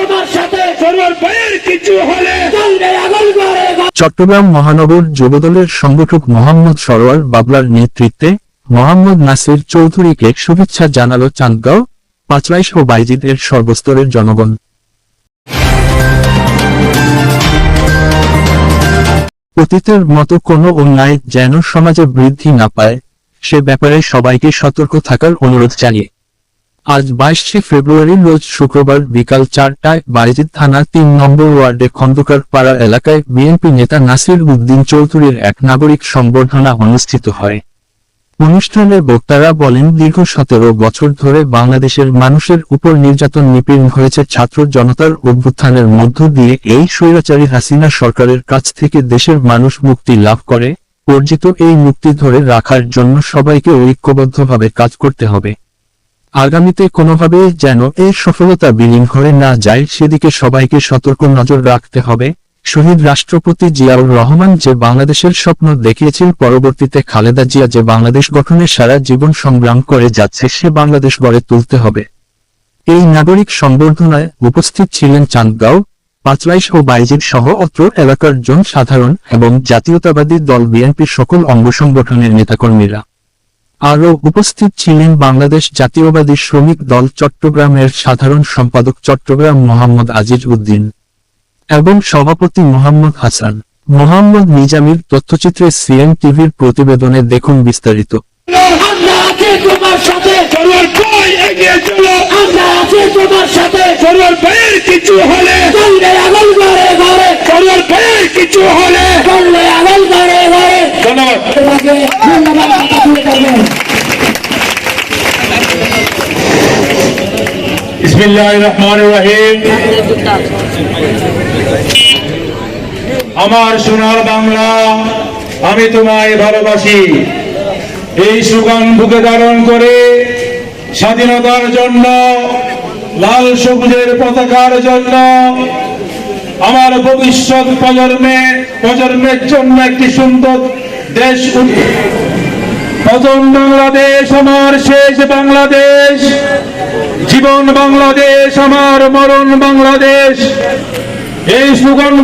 তোমার সাথে সরোয়ার ভাইয়ের কিছু হলে চলবে আগুন করে চট্টগ্রাম মহানগর যুবদলের সংগঠক মোহাম্মদ সরোয়ার বাবলার নেতৃত্বে মোহাম্মদ নাসির চৌধুরীকে শুভেচ্ছা জানালো চাঁদগাঁও পাঁচলাইশ ও বাইজিদের সর্বস্তরের জনগণ। অতীতের মতো কোনো অন্যায় যেন সমাজে বৃদ্ধি না পায় সে ব্যাপারে সবাইকে সতর্ক থাকার অনুরোধ জানিয়ে। আজ বাইশে ফেব্রুয়ারি রোজ শুক্রবার বিকাল চারটায় বাইজিদ থানার তিন নম্বর ওয়ার্ডে খন্দকার পাড়া এলাকায় বিএনপি নেতা নাসির উদ্দিন চৌধুরীর এক নাগরিক সম্বর্ধনা অনুষ্ঠিত হয়। অনুষ্ঠানে বক্তারা বলেন, দীর্ঘ সতেরো বছর ধরে বাংলাদেশের মানুষের উপর নির্যাতন নিপীড়ন হয়েছে ছাত্র জনতার অভ্যুত্থানের মধ্য দিয়ে। এই স্বৈরাচারী হাসিনা সরকারের কাছ থেকে দেশের মানুষ মুক্তি লাভ করে। অর্জিত এই মুক্তি ধরে রাখার জন্য সবাইকে ঐক্যবদ্ধভাবে কাজ করতে হবে। আগামীতে কোনোভাবে যেন এই সফলতা বিলীন হয়ে না যায়, সেদিকে সবাইকে সতর্ক নজর রাখতে হবে। শহীদ রাষ্ট্রপতি জিয়াউর রহমান যে বাংলাদেশের স্বপ্ন দেখিয়েছেন, পরবর্তীতে খালেদা জিয়া যে বাংলাদেশ গঠনে সারা জীবন সংগ্রাম করে যাচ্ছে, সে বাংলাদেশ গড়ে তুলতে হবে। এই নাগরিক সংবর্ধনায় উপস্থিত ছিলেন চাঁদগাঁও পাঁচলাইশ ও বাইজির সহ অত্র এলাকার জন সাধারণ এবং জাতীয়তাবাদী দল বিএনপির সকল অঙ্গ সংগঠনের নেতাকর্মীরা। আরও উপস্থিত ছিলেন বাংলাদেশ জাতীয়বাদী শ্রমিক দল চট্টগ্রামের সাধারণ সম্পাদক চট্টগ্রাম মোহাম্মদ আজিজ উদ্দিন এবং সভাপতি মোহাম্মদ হাসান। মোহাম্মদ নিজামীর তথ্যচিত্রে সিএম টিভির প্রতিবেদনে দেখুন বিস্তারিত। সরোয়ার আমার সোনার বাংলা, আমি তোমায় ভালোবাসি। এই সুগান বুকে ধারণ করে স্বাধীনতার জন্য, লাল সবুজের পতাকার জন্য, আমার ভবিষ্যৎ প্রজন্মে প্রজন্মের জন্য একটি সুন্দর দেশ প্রথম বাংলাদেশ, আমার শেষ বাংলাদেশ। জীবন বাংলাদেশ, আমার মরণ বাংলাদেশ। এই সুগন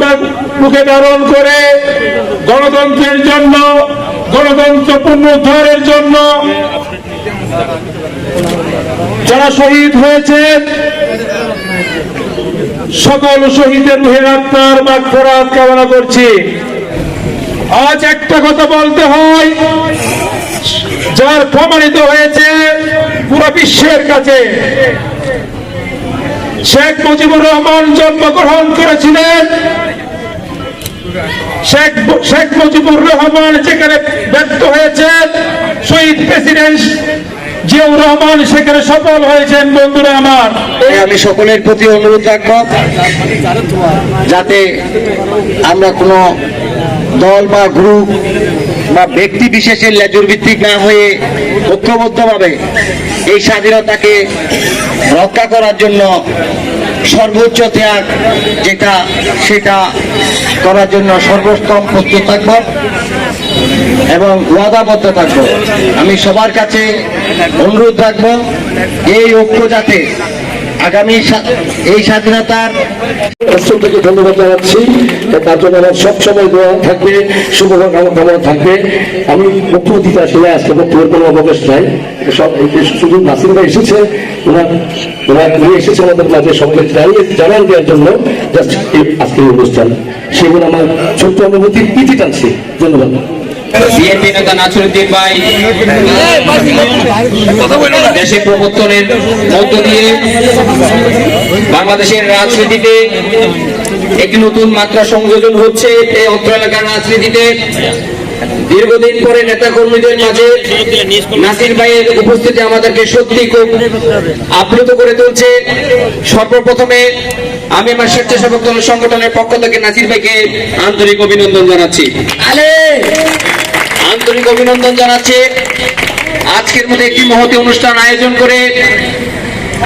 মুখে ধারণ করে গণতন্ত্রের জন্য গণতন্ত্র পুনরুদ্ধারের জন্য যারা শহীদ হয়েছে সকল শহীদের রুহের আত্মার মাগফিরাত কামনা করছি। আজ একটা কথা বলতে হয় যার প্রমাণিত হয়েছে পুরো বিশ্বের কাছে। শেখ মুজিবুর রহমান জন্মগ্রহণ করেছিলেন। শেখ শেখ মুজিবুর রহমান যেখানে ব্যক্ত হয়েছেন শহীদ প্রেসিডেন্ট জিয়াউর রহমান সেখানে সফল হয়েছেন বন্ধুরা আমার। আমি সকলের প্রতি অনুরোধ রাখব, যাতে আমরা কোনো দল বা গ্রুপ বা ব্যক্তি বিশেষের লেজুর ভিত্তিক না হয়ে ঐক্যবদ্ধভাবে এই স্বাধীনতাকে রক্ষা করার জন্য সর্বোচ্চ ত্যাগ যেটা, সেটা করার জন্য সর্বোত্তম প্রস্তুত থাকব এবং ওয়াদাবদ্ধ থাকব। আমি সবার কাছে অনুরোধ রাখব, এই ঐক্য যাতে আগামী স্বা- এই স্বাধীনতার অষ্টম থেকে ধন্যবাদ জানাচ্ছি। তার জন্য আমার সবসময় দোয়া থাকবে শুভকামনা কামনা থাকবে। আমি বক্তব্য দিতে আসলে আজকে বক্তব্যের কোনো অবকাশ নাই। সব শুধু নাসির ভাই এসেছে, ওনার ওনার উনি এসেছে আমাদের মাঝে সবাইকে জানিয়ে জানান দেওয়ার জন্য। জাস্ট আজকে এই অনুষ্ঠান। সেগুলো আমার ছোট্ট অনুভূতি ইতি টানছে। ধন্যবাদ। বিএনপি নেতা ভাই প্রবর্তনের মধ্য দিয়ে বাংলাদেশের রাজনীতিতে একটি নতুন মাত্রা সংযোজন হচ্ছে এই অত্র এলাকার রাজনীতিতে। দীর্ঘদিন পরে নেতা কর্মীদের মাঝে নাসির ভাইয়ের উপস্থিতি আমাদেরকে সত্যি খুব আপ্লুত করে তুলছে। সর্বপ্রথমে আমি আমার স্বেচ্ছাসেবক দল সংগঠনের পক্ষ থেকে নাসির ভাইকে আন্তরিক অভিনন্দন জানাচ্ছি। আন্তরিক অভিনন্দন জানাচ্ছি। আজকের মধ্যে একটি মহতি অনুষ্ঠান আয়োজন করে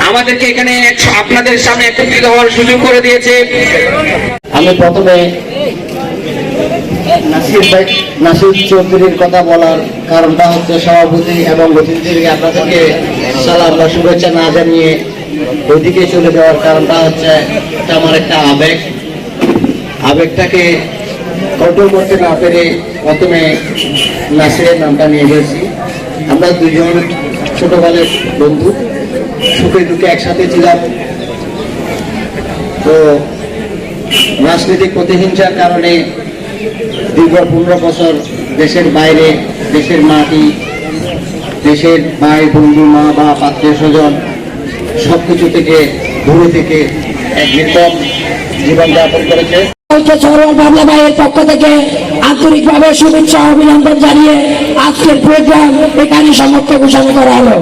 আমাদেরকে এখানে আপনাদের সামনে একত্রিত হওয়ার সুযোগ করে দিয়েছে। আমি প্রথমে নাসির চৌধুরীর কথা বলার কারণটা হচ্ছে সভাপতি এবং অতিথিদেরকে আপনাদেরকে সালাম বা শুভেচ্ছা না জানিয়ে ওইদিকে চলে যাওয়ার কারণটা হচ্ছে এটা আমার একটা আবেগ। আবেগটাকে কন্ট্রোল করতে না পেরে প্রথমে নাসিরের নামটা নিয়ে গেছি আমরা দুজন ছোটবেলার বন্ধু, সুখে দুঃখে একসাথে ছিলাম। তো রাজনৈতিক প্রতিহিংসার কারণে দীর্ঘ পনেরো বছর দেশের বাইরে, দেশের মাটি, দেশের ভাই, বন্ধু, মা, বাপ, আত্মীয় স্বজন সব কিছু থেকে, দূরে থেকে এক নির্মম জীবনযাপন করেছে। শুভেচ্ছা অভিনন্দন জানিয়ে আজকের প্রোগ্রাম এখানে সমর্থ ঘোষণা করা হলো।